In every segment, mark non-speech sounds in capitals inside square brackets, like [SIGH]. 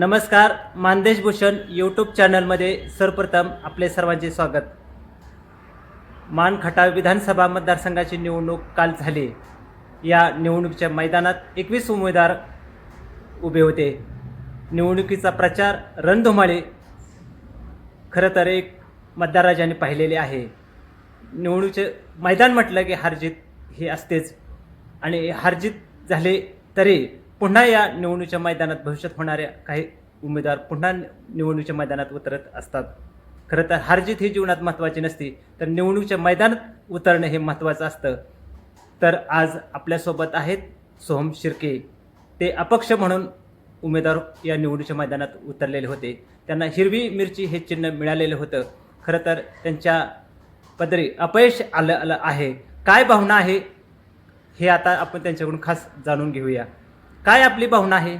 नमस्कार मानदेश भूषण यूट्यूब चॅनलमध्ये सर्वप्रथम आपले सर्वांचे स्वागत. मान खटाव विधानसभा मतदारसंघाची निवडणूक काल झाली. या निवडणुकीच्या मैदानात एकवीस उमेदवार उभे होते. निवडणुकीचा प्रचार रणधुमाळे खरं तर एक मतदारराजाने पाहिलेले आहे. निवडणुकीचे मैदान म्हटलं की हारजीत हे असतेच. आणि हारजीत झाले तरी पुन्हा या निवडणुकीच्या मैदानात भविष्यात होणाऱ्या काही उमेदवार पुन्हा निवडणुकीच्या मैदानात उतरत असतात. खरं तर हारजीत ही जीवनात महत्त्वाची नसती तर निवडणुकीच्या मैदानात उतरणं हे महत्त्वाचं असतं. तर आज आपल्यासोबत आहेत सोहम शिर्के. ते अपक्ष म्हणून उमेदवार या निवडणुकीच्या मैदानात उतरलेले होते. त्यांना हिरवी मिरची हे चिन्ह मिळालेलं होतं. खरं तर त्यांच्या पदरी अपयश आलं आलं आहे. काय भावना आहे हे आता आपण त्यांच्याकडून खास जाणून घेऊया. काय आपली भावना आहे?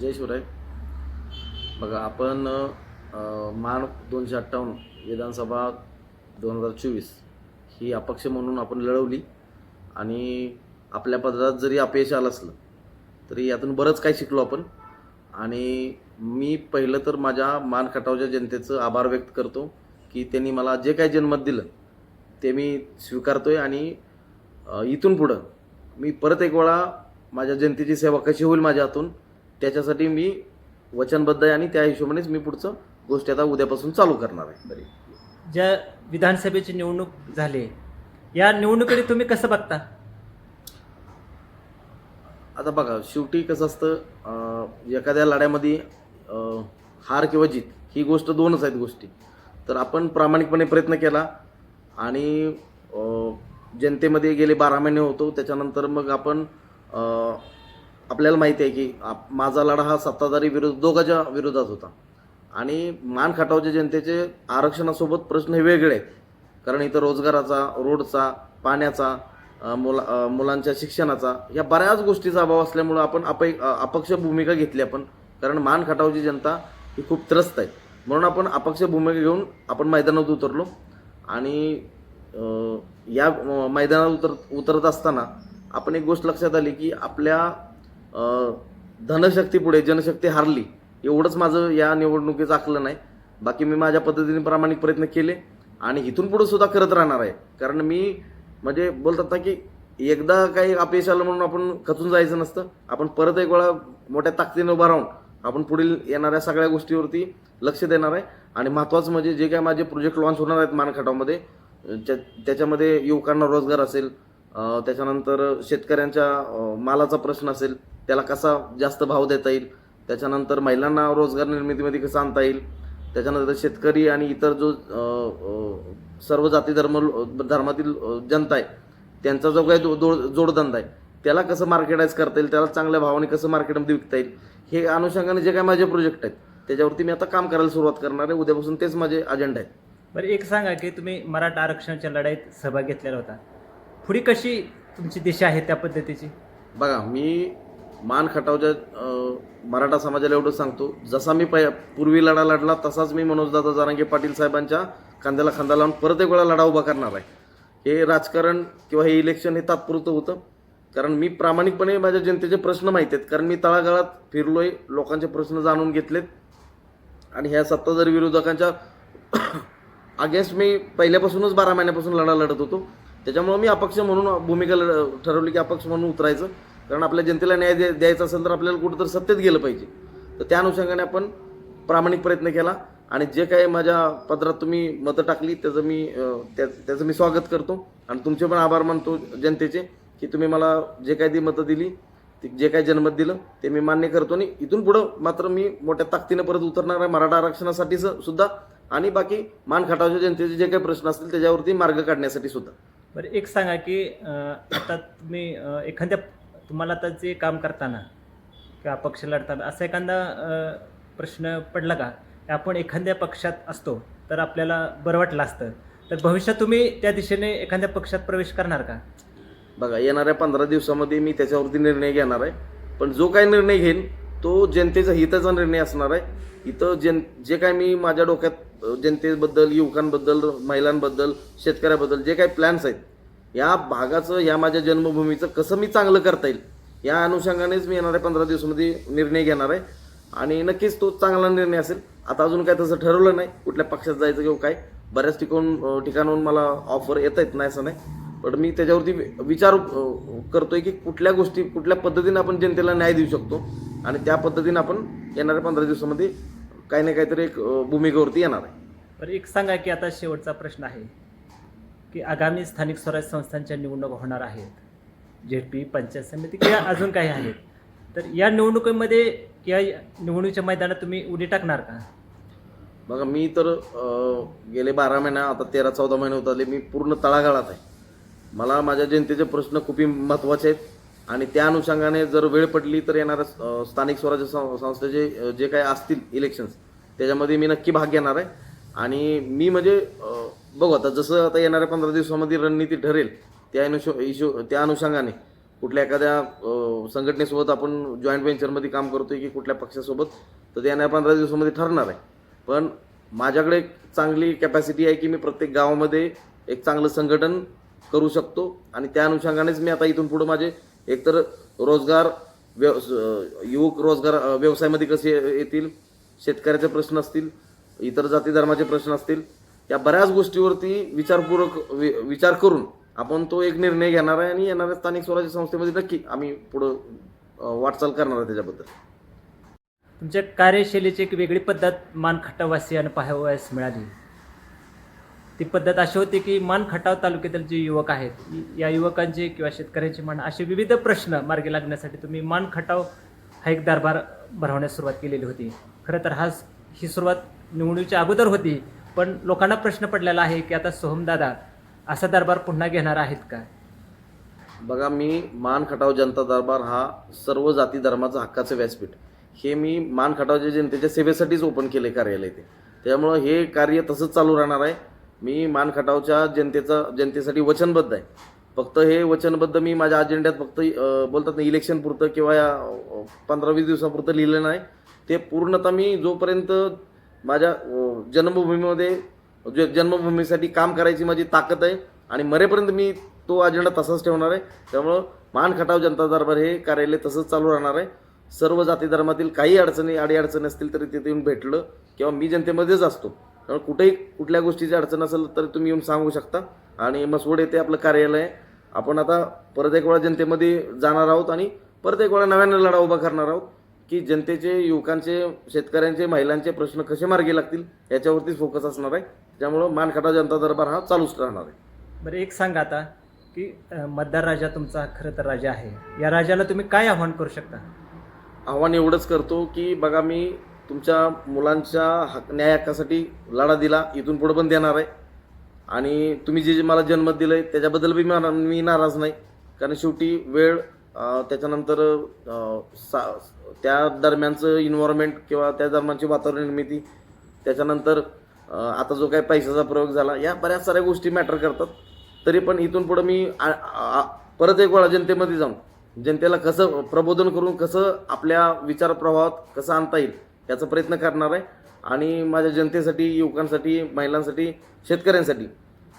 जय शिवराय. बघा आपण मान दोनशे अठ्ठावन्न विधानसभा दोन हजार चोवीस ही अपक्ष म्हणून आपण लढवली आणि आपल्या पदरात जरी अपयश आलं असलं तरी यातून बरंच काही शिकलो आपण. आणि मी पहिलं तर माझ्या मान खटावच्या जनतेचं आभार व्यक्त करतो की त्यांनी मला जे काही जन्मत दिलं ते मी स्वीकारतो आहे आणि इथून पुढं मी परत एक वेळा माझ्या जनतेची सेवा कशी होईल माझ्या हातून त्याच्यासाठी मी वचनबद्ध आहे आणि त्या हिशोबानेच मी पुढचं गोष्टी आता उद्यापासून चालू करणार आहे. बरी. ज्या विधानसभेची निवडणूक झाली या निवडणुकीकडे तुम्ही कसं बघता? आता बघा शेवटी कसं असतं एखाद्या लढ्यामध्ये हार किंवा जीत ही गोष्ट दोनच आहेत गोष्टी. तर आपण प्रामाणिकपणे प्रयत्न केला आणि जनतेमध्ये गेले बारा महिने होतो त्याच्यानंतर मग आपण आपल्याला माहिती आहे की आप- माझा लढा हा सत्ताधारी विरोध दोघांच्या विरोधात होता. आणि मान खटावच्या जनतेचे आरक्षणासोबत प्रश्न हे वेगळे आहेत. कारण इथं रोजगाराचा रोडचा पाण्याचा मुला मुलांच्या शिक्षणाचा या बऱ्याच गोष्टीचा अभाव असल्यामुळं आपण अपै अपक्ष भूमिका घेतली आपण. कारण मान खटावची जनता ही खूप त्रस्त आहे. म्हणून आपण अपक्ष भूमिका घेऊन आपण मैदानात उतरलो. आणि या मैदानात उतर उतरत असताना आपण एक गोष्ट लक्षात आली की आपल्या धनशक्ती धनशक्तीपुढे जनशक्ती हारली एवढंच माझं या निवडणुकीचं आखलं नाही बाकी मी माझ्या पद्धतीने प्रामाणिक प्रयत्न केले आणि इथून पुढे सुद्धा करत राहणार आहे. कारण मी म्हणजे बोलतात ना की एकदा काही अपयश आलं म्हणून आपण खचून जायचं नसतं. आपण परत एक वेळा मोठ्या ताकदीने उभा राहून आपण पुढील येणाऱ्या सगळ्या गोष्टीवरती लक्ष देणार आहे. आणि महत्त्वाचं म्हणजे जे काय माझे प्रोजेक्ट लॉन्च होणार आहेत मानखटावमध्ये त्याच्यामध्ये युवकांना रोजगार असेल त्याच्यानंतर शेतकऱ्यांच्या मालाचा प्रश्न असेल त्याला कसा जास्त भाव देता येईल? त्याच्यानंतर महिलांना रोजगार निर्मितीमध्ये कसं आणता येईल? त्याच्यानंतर शेतकरी आणि इतर जो सर्व जाती धर्म धर्मातील जनता आहे त्यांचा जो काही जो- जोड जोडधंदा आहे त्याला कसं मार्केटाईज करता येईल? त्याला चांगल्या भावाने कसं मार्केटमध्ये विकता येईल? हे अनुषंगाने जे काही माझे प्रोजेक्ट आहेत त्याच्यावरती मी आता काम करायला सुरुवात करणार आहे. उद्यापासून तेच माझे अजेंडा आहेत. बरं एक सांगा की तुम्ही मराठा आरक्षणाच्या लढाईत सहभाग घेतलेला होता. खुरी कशी तुमची दिशा आहे त्या पद्धतीची? बघा मी मान खटावच्या मराठा समाजाला एवढं सांगतो जसा मी पै पूर्वी लढा लढला तसाच मी मनोजदादा जारांगे पाटील साहेबांच्या खांद्याला खांदा लावून परत एक वेळा लढा उभा करणार आहे. हे राजकारण किंवा हे इलेक्शन हे तात्पुरतं होतं. कारण मी प्रामाणिकपणे माझ्या जनतेचे प्रश्न माहिती आहेत. कारण मी तळागाळात फिरलोय लोकांचे प्रश्न जाणून घेतलेत. आणि ह्या सत्ताधारी विरोधकांच्या [COUGHS] अगेन्स्ट मी पहिल्यापासूनच बारा महिन्यापासून लढा लढत होतो. त्याच्यामुळे मी अपक्ष म्हणून भूमिका ठरवली की अपक्ष म्हणून उतरायचं. कारण आपल्या जनतेला न्याय द्या द्यायचा असेल तर आपल्याला कुठंतरी सत्तेत गेलं पाहिजे. तर त्या अनुषंगाने आपण प्रामाणिक प्रयत्न केला आणि जे काही माझ्या पत्रात तुम्ही मतं टाकली त्याचं मी त्या त्याचं मी स्वागत करतो. आणि तुमचे पण आभार मानतो जनतेचे की तुम्ही मला जे काही ती मतं दिली ते जे काही जनमत दिलं ते मी मान्य करतो. आणि इथून पुढं मात्र मी मोठ्या ताकदीनं परत उतरणार आहे मराठा आरक्षणासाठी सुद्धा. आणि बाकी मान खटावच्या जनतेचे जे काही प्रश्न असतील त्याच्यावरती मार्ग काढण्यासाठी सुद्धा. बरं एक सांगा की आता तुम्ही एखाद्या तुम्हाला आता जे काम करताना किंवा पक्ष लढताना असा एखादा प्रश्न पडला का? की आपण एखाद्या पक्षात असतो तर आपल्याला बरं वाटलं असतं. तर भविष्यात तुम्ही त्या दिशेने एखाद्या पक्षात प्रवेश करणार का? बघा येणाऱ्या पंधरा दिवसामध्ये मी त्याच्यावरती निर्णय घेणार आहे. पण जो काही निर्णय घेईन तो जनतेचा हिताचा निर्णय असणार आहे. इथं जन जे काय मी माझ्या डोक्यात जनतेबद्दल युवकांबद्दल महिलांबद्दल शेतकऱ्याबद्दल जे काही प्लॅन्स आहेत या भागाचं या माझ्या जन्मभूमीचं कसं मी चांगलं करता येईल या अनुषंगानेच मी येणाऱ्या पंधरा दिवसामध्ये निर्णय घेणार आहे. आणि नक्कीच तो चांगला निर्णय असेल. आता अजून काय तसं ठरवलं नाही कुठल्या पक्षात जायचं किंवा काय बऱ्याच ठिकाण ठिकाणाहून मला ऑफर येत आहेत नाही असं नाही. पण मी त्याच्यावरती वि- विचार करतोय की कुठल्या गोष्टी कुठल्या पद्धतीने आपण जनतेला न्याय देऊ शकतो. आणि त्या पद्धतीने आपण येणाऱ्या पंधरा दिवसामध्ये काही ना काहीतरी एक भूमिकेवरती येणार आहे. बरं एक सांगा की आता शेवटचा प्रश्न आहे की आगामी स्थानिक स्वराज्य संस्थांच्या निवडणुका होणार आहेत. झेडपी पंचायत समिती किंवा अजून काही आहेत. तर या निवडणुकीमध्ये या निवडणुकीच्या मैदानात तुम्ही उडी टाकणार का? बघा मी तर गेले बारा महिना आता तेरा चौदा महिने होत आले मी पूर्ण तळागाळात आहे. मला माझ्या जनतेचे प्रश्न खूप महत्त्वाचे आहेत. आणि त्या अनुषंगाने जर वेळ पडली तर येणाऱ्या स्थानिक स्वराज्य सं- संस्थेचे जे काही असतील इलेक्शन्स त्याच्यामध्ये मी नक्की भाग घेणार आहे. आणि मी म्हणजे बघू आता जसं आता येणाऱ्या पंधरा दिवसामध्ये रणनीती ठरेल त्या अनुष इशू त्या अनुषंगाने कुठल्या एखाद्या संघटनेसोबत आपण जॉईंट व्हेंचरमध्ये काम करतोय की कुठल्या पक्षासोबत तर ते येणाऱ्या पंधरा दिवसामध्ये ठरणार आहे. पण माझ्याकडे एक चांगली कॅपॅसिटी आहे की मी प्रत्येक गावामध्ये एक चांगलं संघटन करू शकतो आणि त्या अनुषंगानेच मी आता इथून पुढे माझे एकतर रोजगार व्यव युवक रोजगार व्यवसायामध्ये कसे येतील शेतकऱ्याचे प्रश्न असतील इतर जाती धर्माचे प्रश्न असतील या बऱ्याच गोष्टीवरती विचारपूर्वक वि- विचार करून आपण तो एक निर्णय घेणार आहे आणि येणाऱ्या स्थानिक स्वराज्य संस्थेमध्ये नक्की आम्ही पुढं वाटचाल करणार आहे त्याच्याबद्दल. तुमच्या कार्यशैलीची एक वेगळी पद्धत मानखटावासियांना पाहावयास मिळाली. ती पद्धत अशी होती की मानखटाव तालुक्यातील जे युवक आहेत या युवकांचे किंवा शेतकऱ्यांचे मान असे विविध प्रश्न मार्गी लागण्यासाठी तुम्ही मानखटाव हा एक दरबार भरवण्यास सुरुवात केलेली होती. खरं तर हा ही सुरुवात निवडणुकीच्या अगोदर होती पण लोकांना प्रश्न पडलेला आहे की आता सोहमदादा असा दरबार पुन्हा घेणार आहेत का? बघा मी मान खटाव जनता दरबार हा सर्व जाती धर्माचं हक्काचं व्यासपीठ. हे मी मान खटावच्या जनतेच्या सेवेसाठीच ओपन केले कार्यालय ते. त्यामुळं हे कार्य तसंच चालू राहणार आहे. मी मान खटावच्या जनतेचा जनतेसाठी वचनबद्ध आहे. फक्त हे वचनबद्ध मी माझ्या अजेंड्यात फक्त बोलतात ना इलेक्शन पुरतं किंवा या पंधरा वीस दिवसापुरतं लिहिलं नाही. ते पूर्णतः मी जोपर्यंत माझ्या जन्मभूमीमध्ये जे जन्मभूमीसाठी काम करायची माझी ताकद आहे आणि मरेपर्यंत मी तो अजेंडा तसाच ठेवणार आहे त्यामुळं मान खटाव जनता दरबार हे कार्यालय तसंच चालू राहणार आहे. सर्व जाती धर्मातील काही अडचणी अडी अडचणी असतील तरी तिथे येऊन भेटलं किंवा मी जनतेमध्येच असतो. त्यामुळे कुठेही कुठल्या गोष्टीची अडचण असेल तर तुम्ही येऊन सांगू शकता. आणि मसवड येथे आपलं कार्यालय आपण आता परत एक वेळा जनतेमध्ये जाणार आहोत आणि परत एक वेळा नव्यानं लढा उभा करणार आहोत की जनतेचे युवकांचे शेतकऱ्यांचे महिलांचे प्रश्न कसे मार्गी लागतील याच्यावरतीच फोकस असणार आहे. त्यामुळं मानखटा जनता दरबार हा चालूच राहणार आहे. बरं एक सांगा आता की मतदार राजा तुमचा खरं तर राजा आहे. या राजाला तुम्ही काय आव्हान करू शकता? आव्हान एवढंच करतो की बघा मी तुमच्या मुलांच्या हक न्याय हक्कासाठी लढा दिला इथून पुढं पण देणार आहे. आणि तुम्ही जे जे मला जन्म दिलं आहे त्याच्याबद्दल बी मला मी नाराज नाही. कारण शेवटी वेळ त्याच्यानंतर सा त्या दरम्यानचं इन्व्हायरमेंट किंवा त्या दरम्यानची वातावरण निर्मिती त्याच्यानंतर आता जो काही पैशाचा प्रयोग झाला या बऱ्याच साऱ्या गोष्टी मॅटर करतात. तरी पण इथून पुढं मी परत एक वेळा जनतेमध्ये जाऊन जनतेला कसं प्रबोधन करून कसं आपल्या विचार प्रवाहात कसं आणता येईल याचा प्रयत्न करणार आहे. आणि माझ्या जनतेसाठी युवकांसाठी महिलांसाठी शेतकऱ्यांसाठी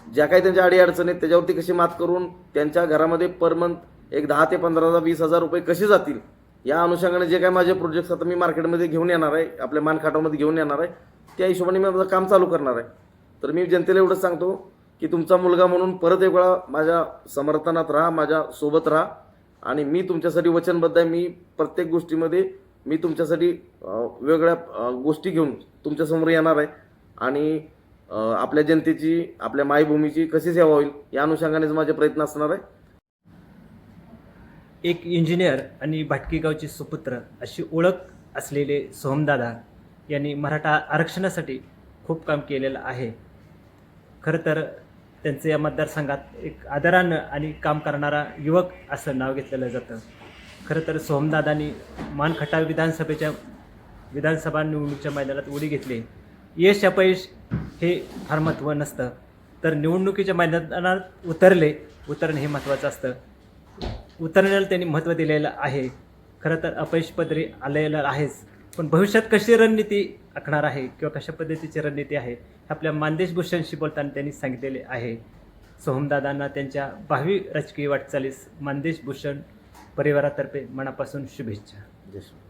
ज्या काही त्यांच्या अडीअडचणी आहेत त्याच्यावरती कशी मात करून त्यांच्या घरामध्ये पर मंथ एक दहा ते पंधरा हजार वीस हजार रुपये कसे जातील या अनुषंगाने जे काही माझे प्रोजेक्ट्स आता मी मार्केटमध्ये घेऊन येणार आहे आपल्या मानखाटामध्ये घेऊन येणार आहे त्या हिशोबाने मी माझं काम चालू करणार आहे. तर मी जनतेला एवढंच सांगतो की तुमचा मुलगा म्हणून परत एक वेळा माझ्या समर्थनात राहा माझ्या सोबत राहा. आणि मी तुमच्यासाठी वचनबद्ध आहे. मी प्रत्येक गोष्टीमध्ये मी तुमच्यासाठी वेगळ्या गोष्टी घेऊन तुमच्यासमोर येणार आहे. आणि आपल्या जनतेची आपल्या मायभूमीची कशी सेवा होईल या अनुषंगानेच माझे प्रयत्न असणार आहे. एक इंजिनियर आणि भाटकीगावचे सुपुत्र अशी ओळख असलेले सोहमदादा यांनी मराठा आरक्षणासाठी खूप काम केलेलं आहे. खरं तर त्यांचं या मतदारसंघात एक आदरानं आणि काम करणारा युवक असं नाव घेतलेलं जातं. खरं तर सोहमदादांनी मानखटाव विधानसभेच्या विधानसभा निवडणुकीच्या मैदानात उडी घेतली. यश अपयश हे फार महत्त्व नसतं. तर निवडणुकीच्या मैदानात उतरले उतरणं हे महत्त्वाचं असतं. उतरण्याला त्यांनी महत्त्व दिलेलं आहे. खरं तर अपयश पदरी आलेलं आहेच. पण भविष्यात कशी रणनीती आखणार आहे किंवा कशा पद्धतीची रणनीती आहे हे आपल्या मानदेश भूषणशी बोलताना त्यांनी सांगितलेले आहे. सोहमदादांना त्यांच्या भावी राजकीय वाटचालीस मानदेश भूषण परिवारातर्फे मनापासून शुभेच्छा. जय श्री